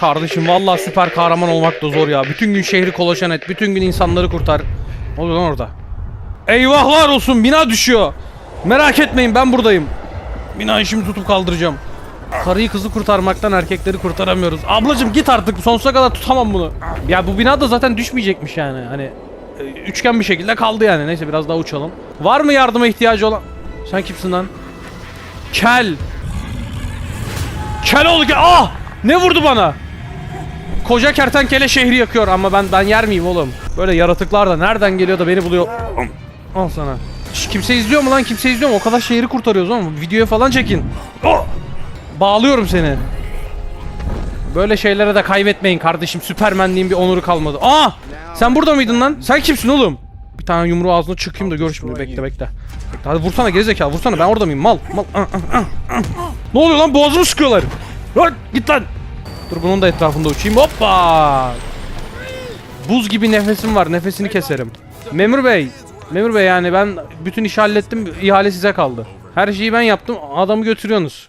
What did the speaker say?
Kardeşim vallahi süper kahraman olmak da zor ya. Bütün gün şehri kolaçan et. Bütün gün insanları kurtar. Ne oluyor lan orada? Eyvahlar olsun bina düşüyor. Merak etmeyin ben buradayım. Binayı şimdi tutup kaldıracağım. Karıyı kızı kurtarmaktan erkekleri kurtaramıyoruz. Ablacım git artık sonsuza kadar tutamam bunu. Ya bu bina da zaten düşmeyecekmiş yani. Hani e, üçgen bir şekilde kaldı yani. Neyse biraz daha uçalım. Var mı yardıma ihtiyacı olan? Sen kimsin lan? Kel. Kel ol. Ah! Ne vurdu bana? Koca kertenkele şehri yakıyor ama ben ben yer miyim oğlum? Böyle yaratıklar da nereden geliyor da beni buluyor? Al sana. Şş, kimse izliyor mu lan? Kimse izliyor mu? O kadar şehri kurtarıyoruz oğlum. Videoya falan çekin. Bağlıyorum seni. Böyle şeylere de kaybetmeyin kardeşim. Süpermenliğin bir onuru kalmadı. Aa! Sen burada mıydın lan? Sen kimsin oğlum? Bir tane yumruğu ağzına çıkayım da gör şimdi. Bekle bekle. Hadi vursana gerizekalı vursana. Ben orada mıyım? Mal. Mal. Ah, ah, ah. Ne oluyor lan? Boğazımı sıkıyorlar. Lan git lan. Dur bunun da etrafında uçayım. Hoppa. Buz gibi nefesim var. Nefesini keserim. Memur Bey. Memur Bey yani ben bütün işi hallettim. İhale size kaldı. Her şeyi ben yaptım. Adamı götürüyorsunuz.